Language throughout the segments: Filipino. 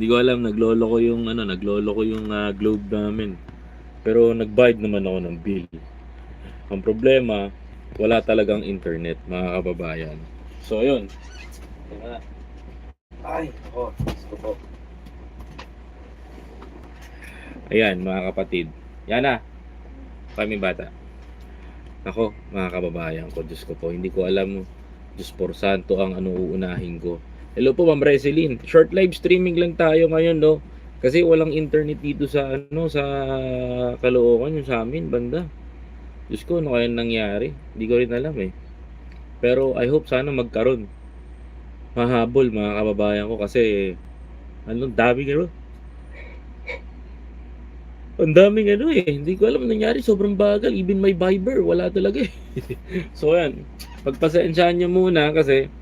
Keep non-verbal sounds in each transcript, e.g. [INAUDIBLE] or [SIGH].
Hindi ko alam, naglolo ko yung ano, naglolo ko yung ah, globe namin. Pero nagbayad naman ako ng bill. Ang problema, wala talagang internet, mga kababayan. So, ayun. Ay, ako. Gusto ko. Ayan, mga kapatid. Yan na. Kami bata. Ako, mga kababayan ko, Diyos ko po, hindi ko alam, Diyos por santo, ang ano uunahin ko. Hello po, Ma'am Reseline. Short live streaming lang tayo ngayon, no? Kasi walang internet dito sa, ano, sa Caloocan, yung sa amin, banda. Diyos ko, ano kaya nangyari? Hindi ko rin alam, eh. Pero I hope sana magkaroon. Mahabol, mga kababayan ko, kasi, ano, dami gano'n. Ang daming ano eh, hindi ko alam ang nangyari, sobrang bagal, even my Viber, wala talaga eh. [LAUGHS] so yan, pagpasensyahan nyo muna kasi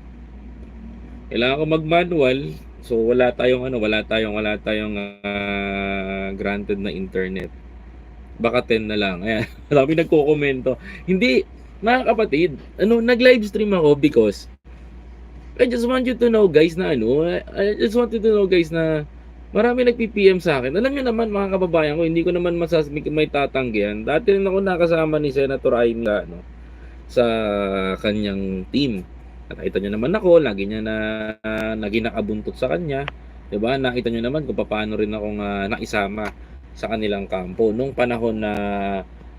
kailangan ko mag-manual, so wala tayong ano, wala tayong, wala tayong ah, granted na internet. Baka 10 na lang. Ayan, [LAUGHS] marami nagko-komento. Hindi, mga kapatid, ano, nag-live stream ako because I just want you to know guys na ano, I just want you to know guys na marami nagpi-PM sa akin. Alam niyo naman mga kababayan ko, hindi ko naman masas may tatanggihan. Dati rin ako nakasama ni Senator Aimee ano, sa kanyang team. Nakita niyo naman ako, lagi niya na naging nakabuntot sa kanya. 'Di ba? Nakita niyo naman kung paano rin akong ah, naisama sa kanilang kampo nung panahon na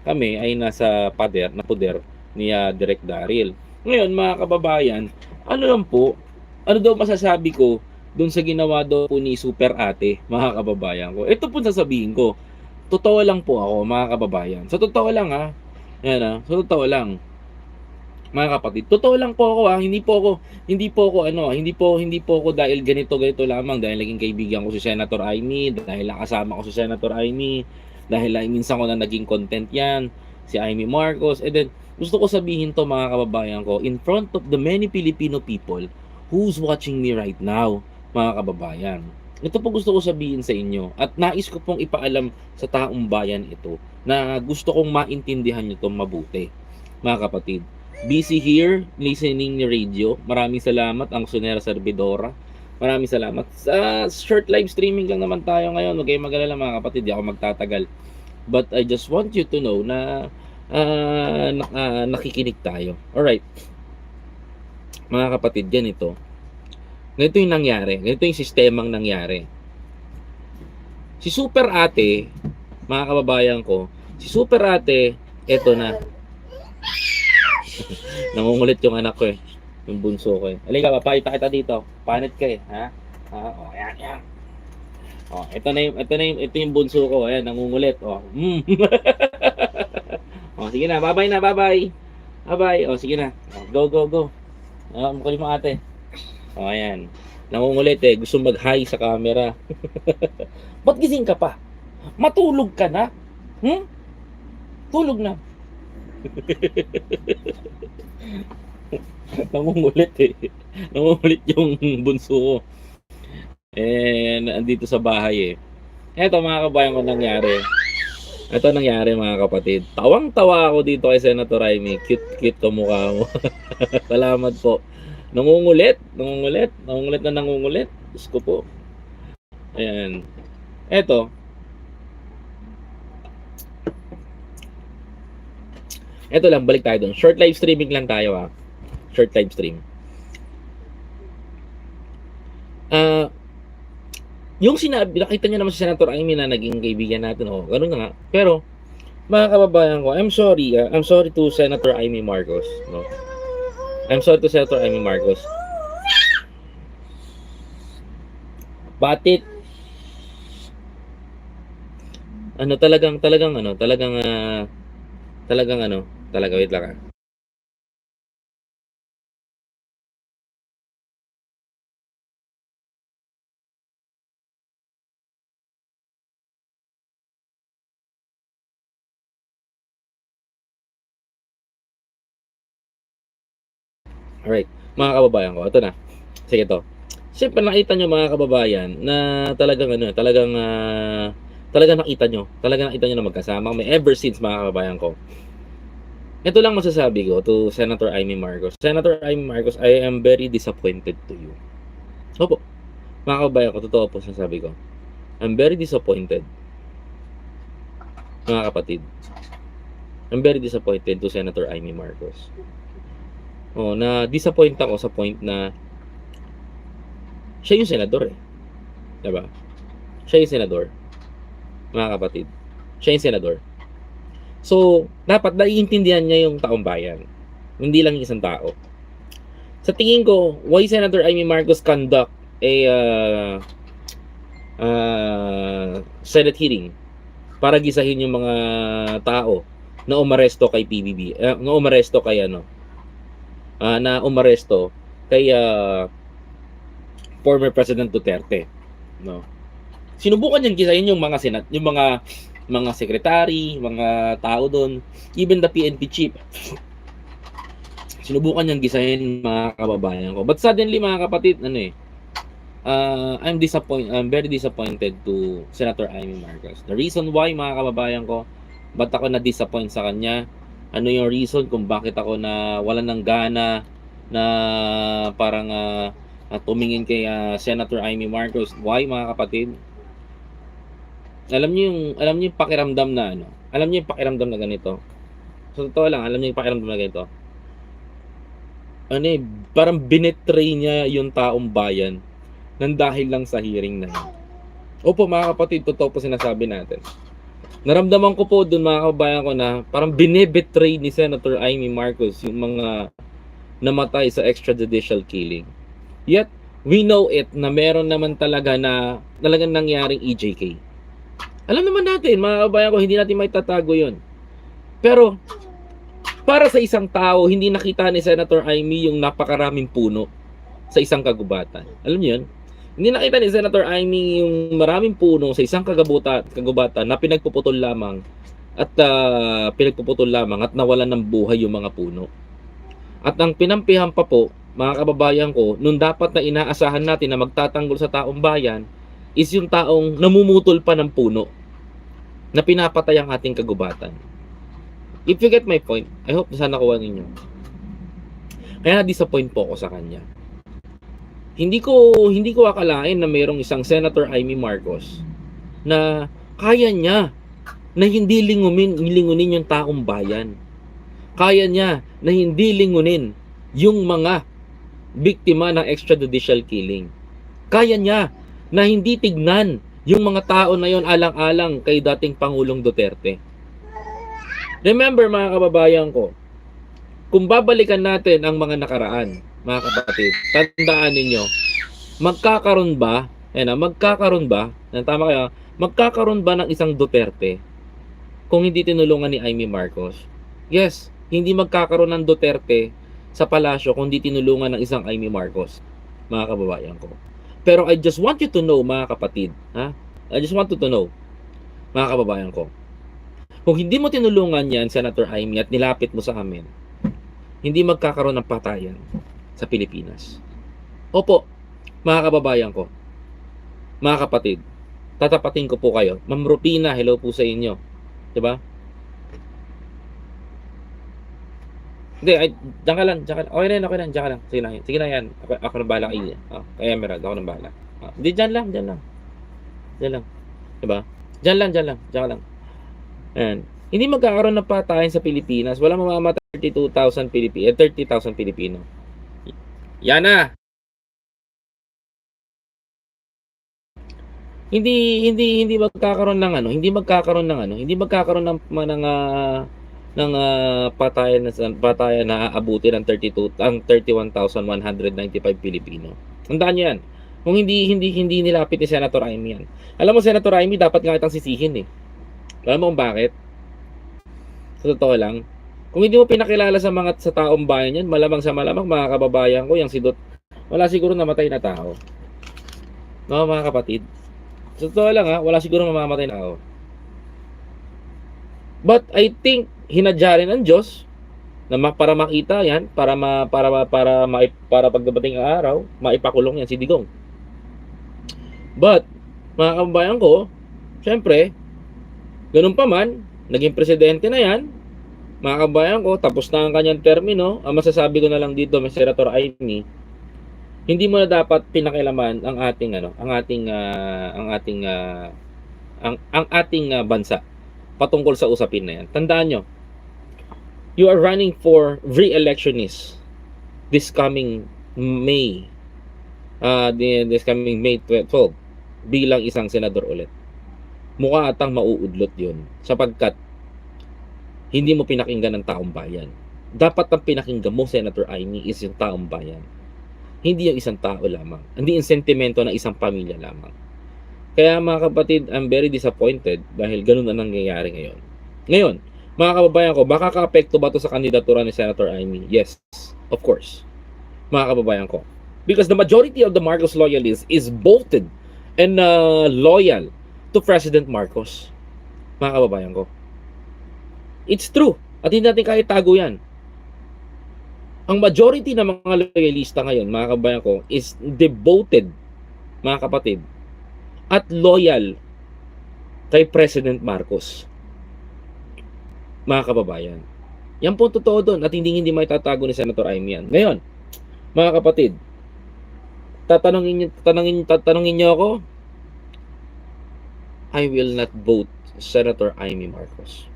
kami ay nasa pader, na poder ni ah, Direk Daryl. Ngayon mga kababayan, ano lang po, ano daw masasabi ko doon sa ginawa daw po ni Super Ate, mga kababayan ko. Ito po sasabihin ko. Totoo lang po ako, mga kababayan. Sa totoo lang ha. Yan ha. Sa totoo lang. Mga kapatid, totoo lang po ako ha. Hindi po ako, hindi po ako ano, hindi po, hindi po ako dahil ganito, ganito lamang. Dahil naging kaibigan ko si Senator Aimee, dahil nakasama ko si Senator Aimee, dahil ah, minsan ko na naging content yan, si Aimee Marcos. And then, gusto ko sabihin to mga kababayan ko, in front of the many Filipino people who's watching me right now mga kababayan. Ito po gusto ko sabihin sa inyo at nais ko pong ipaalam sa taong bayan ito na gusto kong maintindihan nyo itong mabuti. Mga kapatid, busy here listening ni radio. Maraming salamat ang Sonera Servidora. Maraming salamat. Sa short live streaming lang naman tayo ngayon. Huwag kayong mag-alala mga kapatid, di ako magtatagal. But I just want you to know na ah, na- ah, nakikinig tayo. Alright. Mga kapatid, ganito. Ganito yung nangyari. Ganito yung sistemang nangyari. Si Super Ate, mga kababayan ko, si Super Ate, eto na. [LAUGHS] Nangungulit yung anak ko eh. Yung bunso ko eh. Halika, papakita kita dito. Panit ka eh, ha? Ha? O, yan, yan. O, ito na yung, ito na yung, ito yung bunso ko. Ayan, nangungulit. O, mm. o, sige na, bye-bye na, bye-bye. Bye-bye. O, sige na. O, go, go, go. O, mukha mo ate. O, ayan. Nangungulit eh. Gusto mag-hi sa camera. [LAUGHS] Ba't gising ka pa? Matulog ka na? Hmm? Tulog na. [LAUGHS] Nangungulit eh. Nangungulit yung bunso ko. Eh, andito sa bahay eh. Eto mga kabayan ko nangyari. Ito nangyari mga kapatid. Tawang-tawa ako dito kay Senator Raimi. Cute-cute ka mukha mo. [LAUGHS] Salamat po. Nangungulit, nangungulit, nangungulit na nangungulit. Diyos ko po. Ayan. Eto. Eto lang, balik tayo doon. Short live streaming lang tayo ah. Short live stream. Ah, yung sinabi, nakita niyo naman si Senator Amy na naging kaibigan natin, oh, ganun na nga. Pero, mga kababayan ko, I'm sorry, ah, I'm sorry to Senator Amy Marcos, no? I'm sorry to Senator Amy Marcos. Batit. Ano talagang talagang ano, talagang ah, talagang ano, talaga wait lang. ah. Alright, mga kababayan ko, ito na. Sige to. Siyempre nakita nyo mga kababayan na talagang ano, talagang ah, talagang nakita nyo, talagang nakita nyo na magkasama kami ever since mga kababayan ko. Ito lang masasabi ko to Senator Amy Marcos. Senator Amy Marcos, I am very disappointed to you. Opo. Mga kabayan ko, totoo po sasabi ko. I'm very disappointed. Mga kapatid. I'm very disappointed to Senator Amy Marcos. Oh, na disappoint ako sa point na siya yung senador eh. 'Di ba? Siya yung senador. Mga kapatid. Siya yung senador. So, dapat naiintindihan niya yung taong bayan. Hindi lang isang tao. Sa tingin ko, why Senator Amy Marcos conduct a uh, uh, Senate hearing para gisahin yung mga tao na umaresto kay PBB, eh, na umaresto kay ano, ah, na umaresto kay ah, former President Duterte, no. Sinubukan niyang gisahin yung mga senat, yung mga mga secretary, mga tao doon, even the PNP chief. Sinubukan niyang gisahin mga kababayan ko. But suddenly mga kapatid, ano eh, uh, I'm disappointed, I'm very disappointed to Senator Amy Marcos. The reason why mga kababayan ko, ba't ako na-disappoint sa kanya? Ano yung reason kung bakit ako na wala ng gana na parang uh, tumingin kay uh, Senator Amy Marcos? Why mga kapatid? Alam niyo yung alam niyo yung pakiramdam na ano? Alam niyo yung pakiramdam na ganito? Sa totoo lang, alam niyo yung pakiramdam na ganito? Ano eh, parang binetray niya yung taong bayan nang dahil lang sa hearing na yun. Opo mga kapatid, totoo po sinasabi natin. Naramdaman ko po doon mga kabayan ko na parang binebetray ni Senator Amy Marcos yung mga namatay sa extrajudicial killing. Yet, we know it na meron naman talaga na talagang nangyaring EJK. Alam naman natin, mga kabayan ko, hindi natin may tatago yun. Pero, para sa isang tao, hindi nakita ni Senator Amy yung napakaraming puno sa isang kagubatan. Alam niyo yun? Hindi nakita ni Senator Amy yung maraming puno sa isang kagabuta, kagubatan na pinagpuputol lamang at uh, pinagpuputol lamang at nawalan ng buhay yung mga puno. At ang pinampihan pa po, mga kababayan ko, nung dapat na inaasahan natin na magtatanggol sa taong bayan, is yung taong namumutol pa ng puno na pinapatay ang ating kagubatan. If you get my point, I hope sana nakuha ninyo. Kaya na-disappoint po ako sa kanya. Hindi ko hindi ko akalain na mayroong isang Senator Amy Marcos na kaya niya na hindi lingunin, lingunin yung taong bayan. Kaya niya na hindi lingunin yung mga biktima ng extrajudicial killing. Kaya niya na hindi tignan yung mga tao na yon alang-alang kay dating Pangulong Duterte. Remember mga kababayan ko, kung babalikan natin ang mga nakaraan, mga kapatid, tandaan ninyo, magkakaroon ba, eh na, magkakaroon ba, na tama kayo, magkakaroon ba ng isang Duterte kung hindi tinulungan ni Amy Marcos? Yes, hindi magkakaroon ng Duterte sa palasyo kung hindi tinulungan ng isang Amy Marcos, mga kababayan ko. Pero I just want you to know, mga kapatid, ha? I just want you to know, mga kababayan ko, kung hindi mo tinulungan yan, Senator Amy, at nilapit mo sa amin, hindi magkakaroon ng patayan sa Pilipinas. Opo, mga kababayan ko, mga kapatid, tatapatin ko po kayo. Ma'am Rupina, hello po sa inyo. 'Di ba? Hindi, ay, diyan ka lang, diyan ka lang. Okay na yan, okay na yan, diyan ka lang. Sige na sige na yan. Ako, ako na bahala kay, oh, kay Emerald, ako na bahala. Oh, hindi, diyan lang, diyan lang. Diyan lang. 'Di ba? Diyan lang, diyan lang, diyan ka lang. Ayan. Hindi magkakaroon ng patayan sa Pilipinas. Wala mamamatay 32,000 Pilipino, eh, 30,000 Pilipino. Yan na. Hindi hindi hindi magkakaroon ng ano, hindi magkakaroon ng ano, hindi magkakaroon ng ng uh, ng uh, patayan na patayan na aabuti ng 32 ang 31,195 Pilipino. Tandaan niyo yan. Kung hindi hindi hindi nilapit ni Senator Amy yan. Alam mo Senator Amy dapat nga itang sisihin eh. Alam mo kung bakit? Sa totoo lang, kung hindi mo pinakilala sa mga sa taong bayan yan, malamang sa malamang mga kababayan ko, yung si Dot, wala siguro namatay na tao. No, mga kapatid. Sa totoo lang ha, wala siguro mamamatay na tao. But I think hinadya rin ng Diyos na para makita yan, para ma, para para ma, para pagdating ang araw, maipakulong yan si Digong. But mga kababayan ko, syempre, ganun pa man, naging presidente na yan, mga kabayan ko, tapos na ang kanyang termino, ang masasabi ko na lang dito, may Senator Amy, hindi mo na dapat pinakilaman ang ating ano, ang ating ah, ang ating ah, ang ang ating ah, bansa patungkol sa usapin na yan. Tandaan nyo, you are running for re-electionist this coming May uh, this coming May 12 bilang isang senador ulit. Mukha atang mauudlot yun sapagkat hindi mo pinakinggan ng taong bayan. Dapat ang pinakinggan mo, Senator Amy, is yung taong bayan. Hindi yung isang tao lamang. Hindi yung sentimento ng isang pamilya lamang. Kaya mga kapatid, I'm very disappointed dahil ganun na nangyayari ngayon. Ngayon, mga kababayan ko, baka ka-apekto ba to sa kandidatura ni Senator Amy? Yes, of course. Mga kababayan ko. Because the majority of the Marcos loyalists is bolted and uh, loyal to President Marcos. Mga kababayan ko. It's true. At hindi natin kahit tago yan. Ang majority ng mga loyalista ngayon, mga kababayan ko, is devoted, mga kapatid, at loyal kay President Marcos. Mga kababayan. Yan po totoo doon at hindi hindi may tatago ni Senator Amy yan. Ngayon, mga kapatid, tatanungin niyo tatanungin tatanungin niyo ako I will not vote Senator Amy Marcos.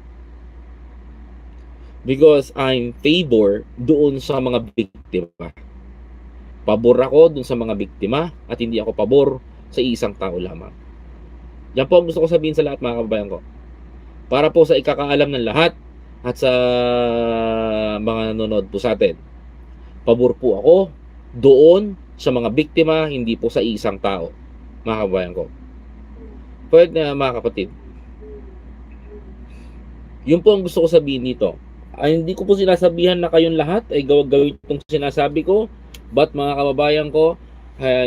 Because I'm favor doon sa mga biktima. Pabor ako doon sa mga biktima at hindi ako pabor sa isang tao lamang. Yan po ang gusto ko sabihin sa lahat mga kababayan ko. Para po sa ikakaalam ng lahat at sa mga nanonood po sa atin. Pabor po ako doon sa mga biktima, hindi po sa isang tao. Mga kababayan ko. Pwede na mga kapatid. Yun po ang gusto ko sabihin dito. Ay, hindi ko po sinasabihan na kayong lahat ay gawag gawin itong sinasabi ko. But mga kababayan ko,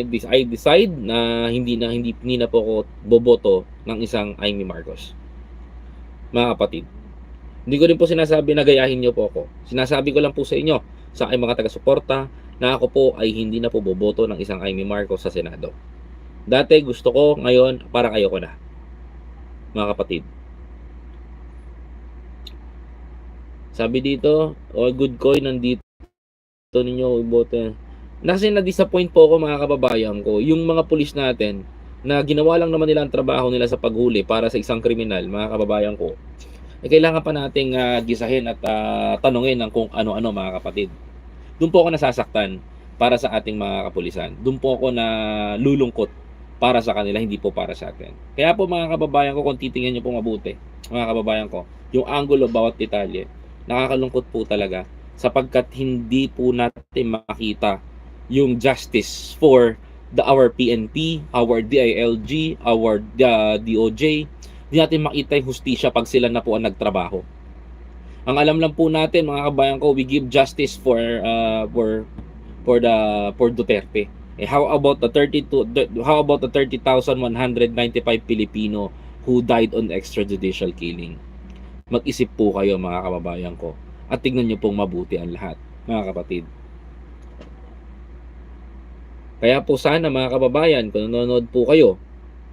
Dis- I decide na hindi na hindi, hindi na po ako boboto ng isang Amy Marcos. Mga kapatid. Hindi ko rin po sinasabi na gayahin niyo po ako. Sinasabi ko lang po sa inyo, sa aking mga taga-suporta, na ako po ay hindi na po boboto ng isang Amy Marcos sa Senado. Dati gusto ko, ngayon parang ayoko na. Mga kapatid. Sabi dito, oh, good coin nandito ninyo iboto. Kasi na-disappoint po ako mga kababayan ko, yung mga pulis natin na ginawa lang naman nila ang trabaho nila sa paghuli para sa isang kriminal, mga kababayan ko. Eh, kailangan pa nating ah, gisahin at ah, tanungin ng kung ano-ano mga kapatid. Doon po ako nasasaktan para sa ating mga kapulisan. Doon po ako na lulungkot para sa kanila, hindi po para sa atin. Kaya po mga kababayan ko, kung titingnan nyo po mabuti, mga kababayan ko, yung angulo bawat detalye, nakakalungkot po talaga sapagkat hindi po natin makita yung justice for the our PNP, our DILG, our uh, DOJ. Hindi natin makita yung hustisya pag sila na po ang nagtrabaho. Ang alam lang po natin mga kabayan ko, we give justice for uh, for for the for Duterte. Eh, how about the 32 the- how about the 30,195 Pilipino who died on extrajudicial killing? Mag-isip po kayo mga kababayan ko at tignan niyo pong mabuti ang lahat, mga kapatid. Kaya po sana mga kababayan, kung nanonood po kayo,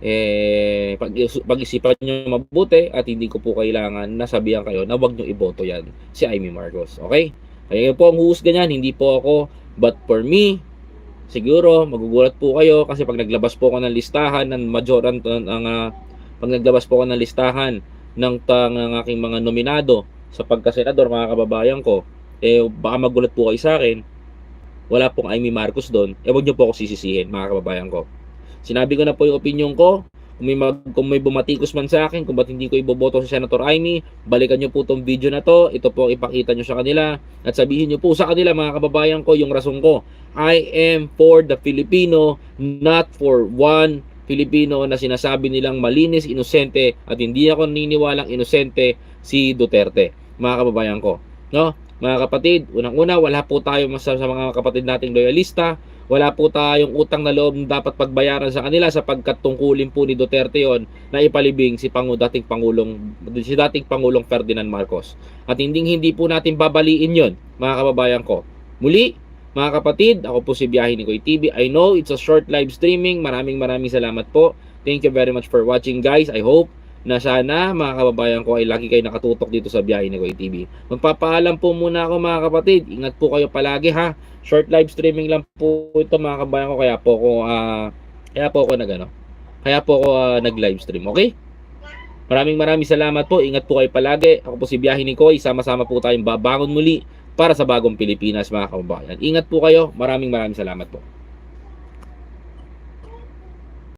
eh, pag, pag-isipan nyo mabuti at hindi ko po kailangan nasabihan kayo na wag nyo iboto yan si Amy Marcos. Okay? Kaya po ang huhusga niyan, hindi po ako, but for me, siguro magugulat po kayo kasi pag naglabas po ako ng listahan ng majoran ang uh, pag naglabas po ako ng listahan ng, tang, ng aking mga nominado sa pagkasenador mga kababayan ko, eh baka magulat po kayo sa akin. Wala pong Amy Marcos doon. Eh wag niyo po ako sisisihin mga kababayan ko. Sinabi ko na po yung opinion ko. Kung may, mag, kung may bumatikos man sa akin, kung ba't hindi ko iboboto si Senator Amy, balikan nyo po tong video na to. Ito po ipakita nyo sa kanila. At sabihin nyo po sa kanila mga kababayan ko yung rason ko. I am for the Filipino, not for one Filipino na sinasabi nilang malinis, inosente at hindi ako naniniwalang inosente si Duterte. Mga kababayan ko. No? Mga kapatid, unang-una, wala po tayo mas sa mga kapatid nating loyalista. Wala po tayong utang na loob na dapat pagbayaran sa kanila sapagkat tungkulin po ni Duterte yon na ipalibing si Pangu dating Pangulong si dating Pangulong Ferdinand Marcos. At hindi hindi po natin babaliin yon, mga kababayan ko. Muli, mga kapatid, ako po si Biyahe ni Koy TV. I know it's a short live streaming. Maraming maraming salamat po. Thank you very much for watching guys. I hope na sana mga kababayan ko ay lagi kayo nakatutok dito sa biyahe ni Koy TV. Magpapaalam po muna ako mga kapatid. Ingat po kayo palagi ha. Short live streaming lang po ito mga kababayan ko kaya po ako ah, kaya po ako nag ano, kaya po ako ah, nag live stream, okay? Maraming maraming salamat po. Ingat po kayo palagi. Ako po si Biyahe ni Koy. Sama-sama po tayong babangon muli para sa bagong Pilipinas mga kababayan. Ingat po kayo. Maraming maraming salamat po.